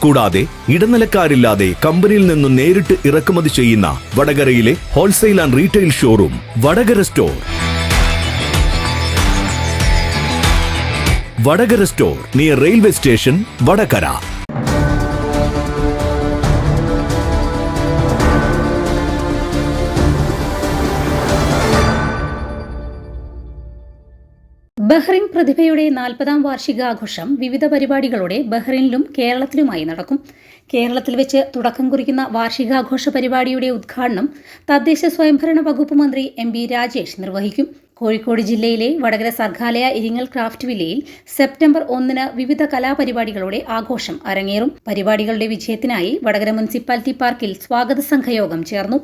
കൂടാതെ ഇടനിലക്കാരില്ലാതെ കമ്പനിയിൽ നിന്നും നേരിട്ട് ഇറക്കുമതി ചെയ്യുന്ന വടകരയിലെ wholesale and retail showroom Vadakara store. Vadakara store near railway station Vadakara. Bahrain പ്രതിഭയുടെ നാൽപ്പതാം വാർഷികാഘോഷം വിവിധ പരിപാടികളോടെ ബഹ്റിനിലും കേരളത്തിലുമായി നടക്കും. കേരളത്തിൽ വെച്ച് തുടക്കം കുറിക്കുന്ന വാർഷികാഘോഷ പരിപാടിയുടെ ഉദ്ഘാടനം തദ്ദേശ സ്വയംഭരണ വകുപ്പ് മന്ത്രി എം ബി രാജേഷ് നിർവഹിക്കും. കോഴിക്കോട് ജില്ലയിലെ വടകര സർഗാലയ ഇരിങ്ങൽ ക്രാഫ്റ്റ് വില്ലയിൽ സെപ്റ്റംബർ ഒന്നിന് വിവിധ കലാപരിപാടികളോടെ ആഘോഷം അരങ്ങേറും. പരിപാടികളുടെ വിജയത്തിനായി വടകര മുനിസിപ്പാലിറ്റി പാർക്കിൽ സ്വാഗത സംഘയോഗം ചേർന്നു.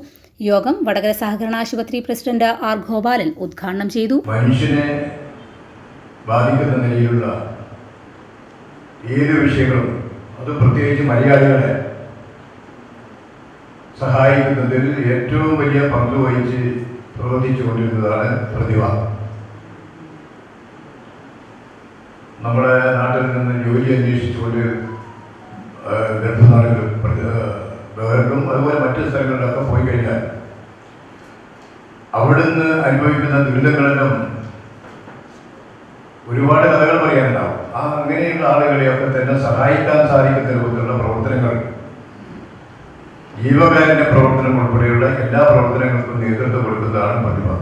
യോഗം വടകര സഹകരണ ആശുപത്രി പ്രസിഡന്റ് ആർ ഗോപാലൻ ഉദ്ഘാടനം ചെയ്തു. ബാധിക്കുന്ന നിലയിലുള്ള ഏത് വിഷയങ്ങളും അത് പ്രത്യേകിച്ച് മലയാളികളെ സഹായിക്കുന്നതിൽ ഏറ്റവും വലിയ പങ്ക് വഹിച്ച് പ്രവർത്തിച്ചു കൊണ്ടിരുന്നതാണ് പ്രതിഭ. നമ്മുടെ നാട്ടിൽ നിന്ന് ജോലി അന്വേഷിച്ചുകൊണ്ട് ആ, ഗർഭനാടുകൾ ബഹറിനും അതുപോലെ മറ്റു സ്ഥലങ്ങളിലൊക്കെ പോയി കഴിഞ്ഞാൽ അവിടുന്ന് അനുഭവിക്കുന്ന ദുരിതങ്ങളെല്ലാം ഒരുപാട് കഥകൾ പറയാനുണ്ടാവും. ആ അങ്ങനെയുള്ള ആളുകളെയൊക്കെ തന്നെ സഹായിക്കാൻ സാധിക്കുന്ന രൂപത്തിലുള്ള പ്രവർത്തനങ്ങൾ ജീവകാരുണ്യ പ്രവർത്തനം ഉൾപ്പെടെയുള്ള എല്ലാ പ്രവർത്തനങ്ങൾക്കും നേതൃത്വം കൊടുക്കുന്നതാണ് പതിവ്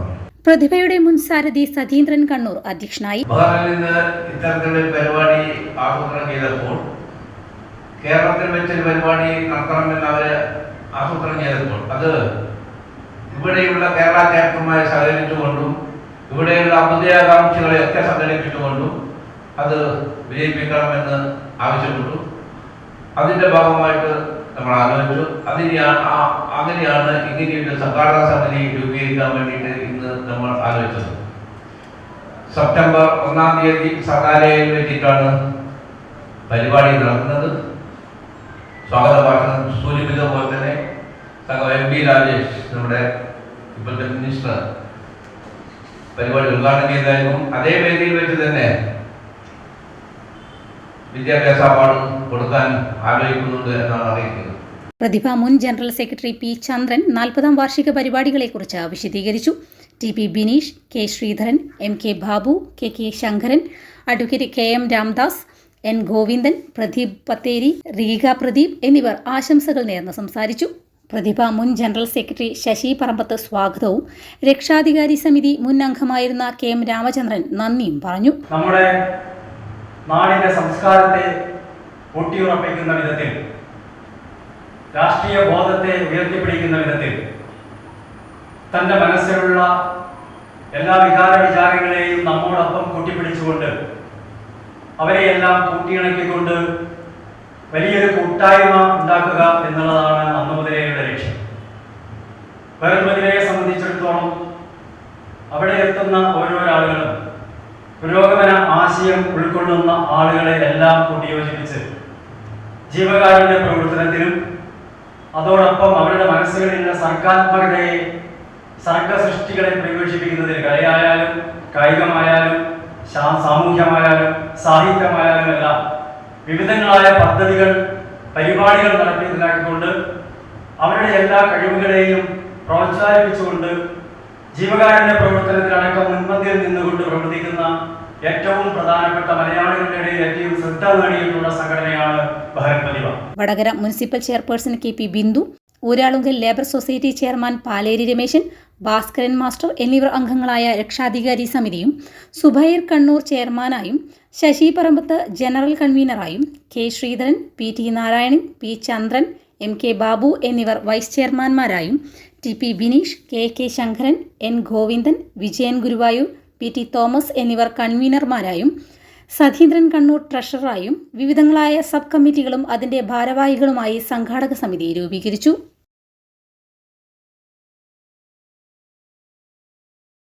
പ്രതിഭയുടെ മുൻ സാരഥി സതീന്ദ്രൻ കണ്ണൂർ അധ്യക്ഷനായി. ഇത്തരത്തിലുള്ള പരിപാടി ആസൂത്രണം ചെയ്തപ്പോൾ കേരളത്തിൽ വെച്ചൊരു പരിപാടി നടത്തണമെന്ന് അവർ ആസൂത്രണം ചെയ്തപ്പോൾ അത് ഇവിടെയുള്ള കേരള ക്യാപ്റ്റന്മാരെ സഹകരിച്ചുകൊണ്ടും ഇവിടെയുള്ള അഭുദയാകാംക്ഷികളെ ഒക്കെ സംഘടിപ്പിച്ചുകൊണ്ടും അത് വിജയിപ്പിക്കണമെന്ന് ആവശ്യപ്പെട്ടു. അതിന്റെ ഭാഗമായിട്ട് നമ്മൾ ആലോചിച്ചു. അതിനെയാണ് ആ- അങ്ങനെയാണ് ഇങ്ങനെയൊരു സംഘാടക സമിതി രൂപീകരിക്കാൻ വേണ്ടിയിട്ട് ഇന്ന് നമ്മൾ ആലോചിച്ചത്. സെപ്റ്റംബർ ഒന്നാം തീയതി സർക്കാരയിൽ വെച്ചിട്ടാണ് പരിപാടി നടക്കുന്നത്. സ്വാഗത ഭാഷണം സൂചിപ്പിച്ച പോലെ തന്നെ എം പി രാജേഷ് നമ്മുടെ ഇപ്പോഴത്തെ മിനിസ്റ്റർ പരിപാടി ഉദ്ഘാടനം ചെയ്തായിരുന്നു അതേ വേദിയിൽ വെച്ച് തന്നെ വിദ്യാഭ്യാസ അവാർഡ് കൊടുക്കാൻ ആഗ്രഹിക്കുന്നുണ്ട് എന്നാണ് അറിയിക്കുന്നത്. പ്രതിഭ മുൻ ജനറൽ സെക്രട്ടറി പി ചന്ദ്രൻ നാൽപ്പതാം വാർഷിക പരിപാടികളെക്കുറിച്ച് വിശദീകരിച്ചു. T P Bineesh K Sreedharan M K Babu K K Sankaran advocate K M Ramdas N Govindan Pradeep Patheri Reega Pradeep എന്നിവർ ആശംസകൾ നേർന്ന് സംസാരിച്ചു. പ്രതിഭ മുൻ ജനറൽ സെക്രട്ടറി ശശി പറമ്പത്ത് സ്വാഗതവും. രക്ഷാധികാരി സമിതി മുൻ അംഗമായിരുന്ന കെ എം രാമചന്ദ്രൻ നന്ദിയും പറഞ്ഞു. നമ്മുടെ നാടിന്റെ സംസ്കാരത്തെ ഊട്ടിയുറപ്പിക്കുന്ന വിധത്തിൽ രാഷ്ട്രീയ ബോധത്തെ ഉയർത്തിപ്പിടിക്കുന്ന വിധത്തിൽ തന്റെ മനസ്സിലുള്ള എല്ലാ വികാര വിചാരങ്ങളെയും നമ്മോടൊപ്പം കൂട്ടിപ്പിടിച്ചുകൊണ്ട് അവരെയെല്ലാം കൂട്ടിയിണക്കിക്കൊണ്ട് വലിയൊരു കൂട്ടായ്മ ഉണ്ടാക്കുക എന്നുള്ളതാണ് അന്നു ലക്ഷ്യം വേറൊരുമതിനെ സംബന്ധിച്ചിടത്തോളം അവിടെ എത്തുന്ന ഓരോ ആളുകളും പുരോഗമന ആശയം ഉൾക്കൊള്ളുന്ന ആളുകളെ എല്ലാം കൂട്ടിയോജിപ്പിച്ച് ജീവകാരുടെ പ്രവർത്തനത്തിലും അതോടൊപ്പം അവരുടെ മനസ്സുകളിലുള്ള സർഗാത്മകതയെ സർഗ സൃഷ്ടികളെ പരിപോഷിപ്പിക്കുന്നതിൽ കലയായാലും കായികമായാലും സാമൂഹ്യമായാലും സാഹിത്യമായാലും എല്ലാം വിവിധങ്ങളായ പദ്ധതികൾ പരിപാടികൾ നടപ്പിലാക്കിക്കൊണ്ട് അവരുടെ എല്ലാ കഴിവുകളെയും പ്രോത്സാഹിപ്പിച്ചുകൊണ്ട് ജീവകാരുണ്യ പ്രവർത്തനത്തിലടക്കം മുൻപന്തിയിൽ നിന്നുകൊണ്ട് പ്രവർത്തിക്കുന്ന ഏറ്റവും പ്രധാനപ്പെട്ട മലയാളികളുടെ ഇടയിൽ ഏറ്റവും ശ്രദ്ധ നേടിയിട്ടുള്ള സംഘടനയാണ് Bahrain Prathibha Vadakara municipal chairperson K P Bindu Uralungal labour society chairman Paleri Rameshan Bhaskaran master എന്നിവർ അംഗങ്ങളായ രക്ഷാധികാരി സമിതിയും സുബൈർ കണ്ണൂർ ചെയർമാനായും Sasi Parambath general കൺവീനറായും K Sreedharan P T Narayanan P Chandran M K Babu എന്നിവർ vice ചെയർമാൻമാരായും T P Bineesh K K Sankaran N Govindan Vijayan Guruvayu P T Thomas എന്നിവർ കൺവീനർമാരായും സതീന്ദ്രൻ കണ്ണൂർ ട്രഷററായും വിവിധങ്ങളായ sub കമ്മിറ്റികളും അതിന്റെ ഭാരവാഹികളുമായി സംഘാടക സമിതി രൂപീകരിച്ചു.